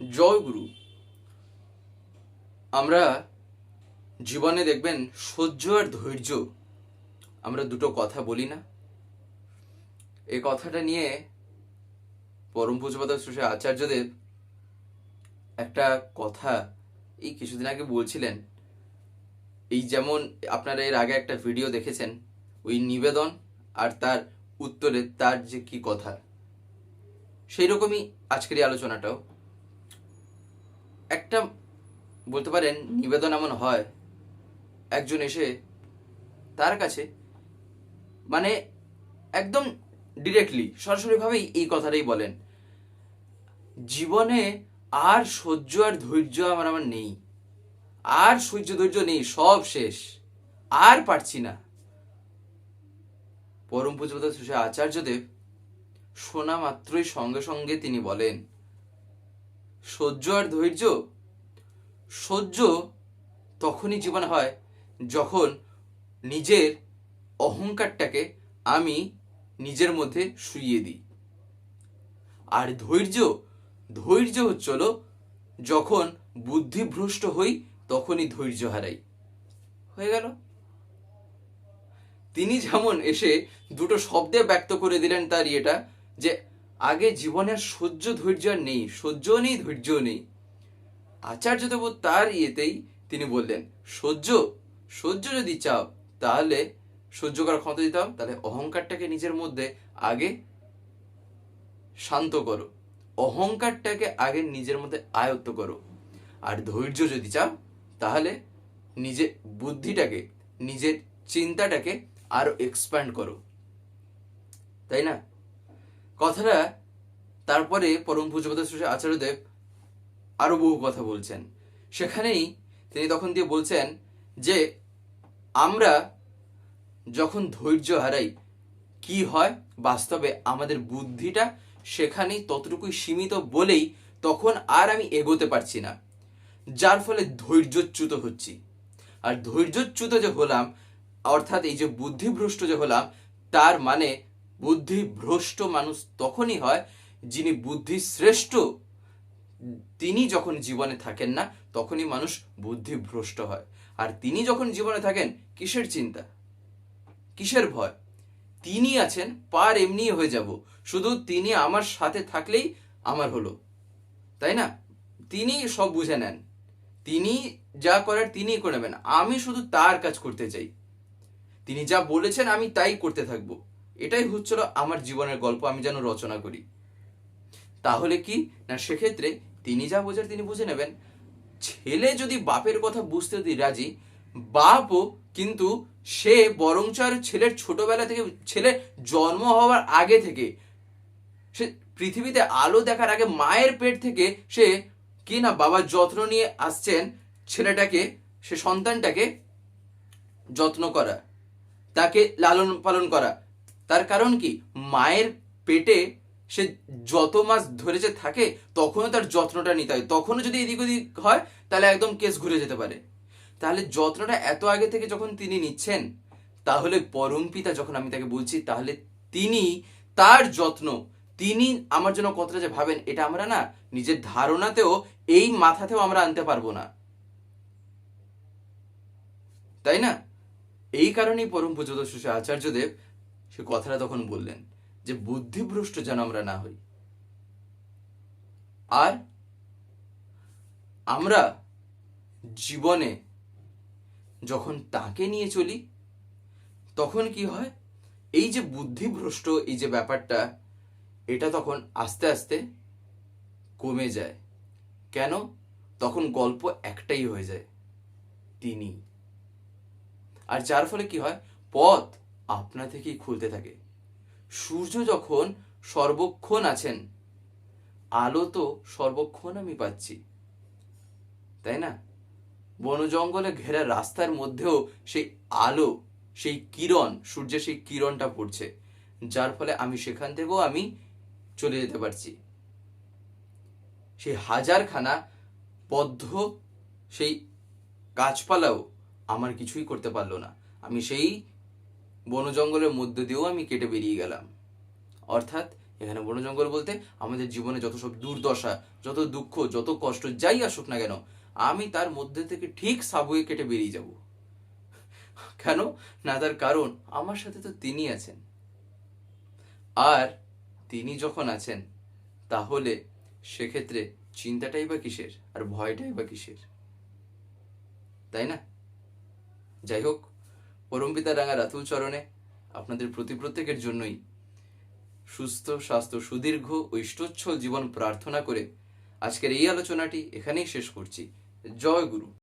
জয় গুরু। আমরা জীবনে দেখবেন সহ্য আর ধৈর্য, আমরা দুটো কথা বলি না। এই কথাটা নিয়ে পরম পূজপাত শ্রী আচার্যদেব একটা কথা এই কিছুদিন আগে বলছিলেন। এই যেমন আপনারা এর আগে একটা ভিডিও দেখেছেন, ওই নিবেদন আর তার উত্তরে তার যে কি কথা সেই রকমই আজকের এই আলোচনাটাও। একটা বলতে পারেন নিবেদন এমন হয়, একজন এসে তার কাছে মানে একদম ডিরেক্টলি সরাসরিভাবেই এই কথাটাই বলেন, জীবনে আর সহ্য আর ধৈর্য আমার আমার নেই, আর সহ্য ধৈর্য নেই, সব শেষ, আর পারছি না। পরম পূজপাত আচার্যদেব শোনা মাত্রই সঙ্গে সঙ্গে তিনি বলেন সহ্য আর ধৈর্য, সহ্য তখনই জীবনে হয় যখন নিজের অহংকারটাকে আমি নিজের মধ্যে শুইয়ে দিই। আর ধৈর্য ধৈর্য হচ্ছিল যখন বুদ্ধিভ্রষ্ট হই তখনই ধৈর্য হারাই। হয়ে গেল। তিনি যেমন এসে দুটো শব্দে ব্যক্ত করে দিলেন তার ইয়েটা যে আগে জীবনের সহ্য ধৈর্য নেই সহ্য নেই ধৈর্য নেই। আচার্য দেব তার ইয়েতেই তিনি বললেন, সহ্য সহ্য যদি চাও, তাহলে সহ্য করার ক্ষমতা দিতে হবে, তাহলে অহংকারটাকে নিজের মধ্যে আগে শান্ত করো। অহংকারটাকে আগে নিজের মধ্যে আয়ত্ত করো। আর ধৈর্য যদি চাও, তাহলে নিজে বুদ্ধিটাকে, নিজের চিন্তাটাকে আরও এক্সপ্যান্ড করো। তাই না? কথাটা তারপরে পরম পূজপত শ্রী আচার্যদেব আরও বহু কথা বলছেন। সেখানেই তিনি তখন দিয়ে বলছেন যে, আমরা যখন ধৈর্য হারাই, কি হয়? বাস্তবে আমাদের বুদ্ধিটা সেখানেই ততটুকুই সীমিত বলেই তখন আর আমি এগোতে পারছি না। যার ফলে ধৈর্যচ্যুত হচ্ছি। আর ধৈর্যচ্যুত যে হলাম, অর্থাৎ এই যে বুদ্ধিভ্রষ্ট যে হলাম, তার মানে বুদ্ধিভ্রষ্ট মানুষ তখনই হয় যিনি বুদ্ধি শ্রেষ্ঠ। তিনি যখন জীবনে থাকেন না, তখনই মানুষ বুদ্ধিভ্রষ্ট হয়। আর তিনি যখন জীবনে থাকেন, কিসের চিন্তা? কিসের ভয়? তিনি আছেন, পার এমনি হয়ে যাব। শুধু তিনি আমার সাথে থাকলেই আমার হলো। তাই না? তিনি সব বুঝে নেন। তিনি যা করার তিনিই করে নেবেন। আমি শুধু তার কাজ করতে চাই। তিনি যা বলেছেন, আমি তাই করতে থাকব। এটাই হচ্ছিল আমার জীবনের গল্প, আমি যেন রচনা করি। তাহলে কি? না, সেক্ষেত্রে তিনি যা বোঝার তিনি বুঝে নেবেন। ছেলে যদি বাপের কথা বুঝতে রাজি, বাপও কিন্তু সে বরঞ্চ আর ছেলের ছোটবেলা থেকে ছেলে জন্ম হওয়ার আগে থেকে, সে পৃথিবীতে আলো দেখার আগে মায়ের পেট থেকে সে কি না বাবার যত্ন নিয়ে আসছেন, ছেলেটাকে, সে সন্তানটাকে যত্ন করা, তাকে লালন পালন করা। তার কারণ কি? মায়ের পেটে সে যত মাস ধরে যে থাকে, তখনও তার যত্নটা নিতে হয়। তখনও যদি এদিক ওদিক হয়, তাহলে একদম কেস ঘুরে যেতে পারে। তাহলে যত্নটা এত আগে থেকে যখন তিনি নিচ্ছেন, তাহলে পরম পিতা যখন আমি তাকে বলছি, তাহলে তিনি তার যত্ন, তিনি আমার জন্য কতটা যে ভাবেন, এটা আমরা না নিজের ধারণাতেও, এই মাথাতেও আমরা আনতে পারব না। তাই না? এই কারণেই পরম পূজত আচার্যদেব সে কথাটা তখন বললেন যে বুদ্ধিভ্রষ্ট যেন আমরা না হই। আর আমরা জীবনে যখন তাকে নিয়ে চলি, তখন কি হয়? এই যে বুদ্ধিভ্রষ্ট, এই যে ব্যাপারটা, এটা তখন আস্তে আস্তে কমে যায়। কেন? তখন গল্প একটাই হয়ে যায়, তিনি। আর যার ফলে কি হয়? পথ। আপনা থেকেই খুলতে থাকে। সূর্য যখন সর্বক্ষণ আছেন, আলো তো সর্বক্ষণ আমি পাচ্ছি। তাই না? বন জঙ্গলে ঘেরা রাস্তার মধ্যেও সেই আলো, সেই কিরণ, সূর্যের সেই কিরণটা পড়ছে। যার ফলে আমি সেখান থেকেও আমি চলে যেতে পারছি। সেই হাজারখানা বদ্ধ সেই গাছপালাও আমার কিছুই করতে পারল না। আমি সেই বন জঙ্গলের মধ্য দিয়েও আমি কেটে বেরিয়ে গেলাম। অর্থাৎ এখানে বন জঙ্গল বলতে আমাদের জীবনে যত সব দুর্দশা, যত দুঃখ, যত কষ্ট, যাই আসুক না কেন, আমি তার মধ্যে থেকে ঠিক সাবুয়ে কেটে বেরিয়ে যাব। কেন? না তার কারণ, আমার সাথে তো তিনি আছেন। আর তিনি যখন আছেন, তাহলে সেক্ষেত্রে চিন্তাটাই বা কিসের? আর ভয়টাই বা কিসের? তাই না? যাই হোক পরমপিতা রাঙা রাতুল চরণে আপনাদের প্রতি প্রত্যেকের জন্যই সুস্থ, স্বাস্থ্য, সুদীর্ঘ ঐষ্ঠোচ্ছল জীবন প্রার্থনা করে আজকের এই আলোচনাটি এখানেই শেষ করছি। জয় গুরু।